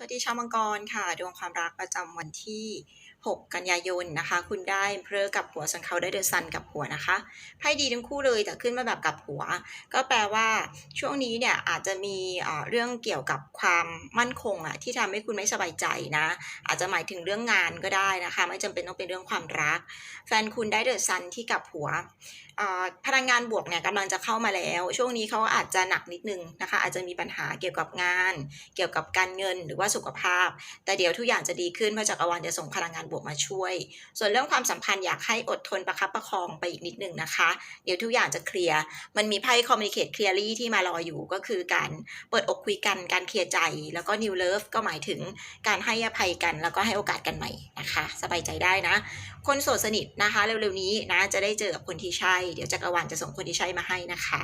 สวัสดีชาวมังกรค่ะ ดวงความรักประจำวันที่6 กันยายนนะคะ คุณได้เพลอกับหัวส่วนเขาได้เดอะซันกับหัวนะคะไพ่ดีทั้งคู่เลยแต่ขึ้นมาแบบกับหัว ก็แปลว่าช่วงนี้เนี่ยอาจจะมีเรื่องเกี่ยวกับความมั่นคงอะที่ทำให้คุณไม่สบายใจนะ อาจจะหมายถึงเรื่องงานก็ได้นะคะ ไม่จำเป็นต้องเป็นเรื่องความรัก แฟนคุณได้เดอะซันที่กับหัวพลังงานบวกเนี่ยกำลังจะเข้ามาแล้ว ช่วงนี้เขาอาจจะหนักนิดนึงนะคะ อาจจะมีปัญหาเกี่ยวกับงาน เกี่ยวกับการเงินหรือว่าสุขภาพ แต่เดี๋ยวทุกอย่างจะดีขึ้นเพราะจักรวาลจะส่งพลังงานบวกมาช่วย ส่วนเรื่องความสัมพันธ์อยากให้อดทนประคับประคองไปอีกนิดหนึ่งนะคะ เดี๋ยวทุกอย่างจะเคลียร์ มันมีไพ่ communicate clearly ที่มารออยู่ก็คือการเปิดอกคุยกันการเคลียร์ใจ แล้วก็ new love ก็หมายถึงการให้อภัยกัน แล้วก็ให้โอกาสกันใหม่นะคะ สบายใจได้นะ คนโสดสนิทนะคะ เร็วๆนี้นะจะได้เจอกับคนที่ใช่ เดี๋ยวจักรวาลจะส่งคนที่ใช่มาให้นะคะ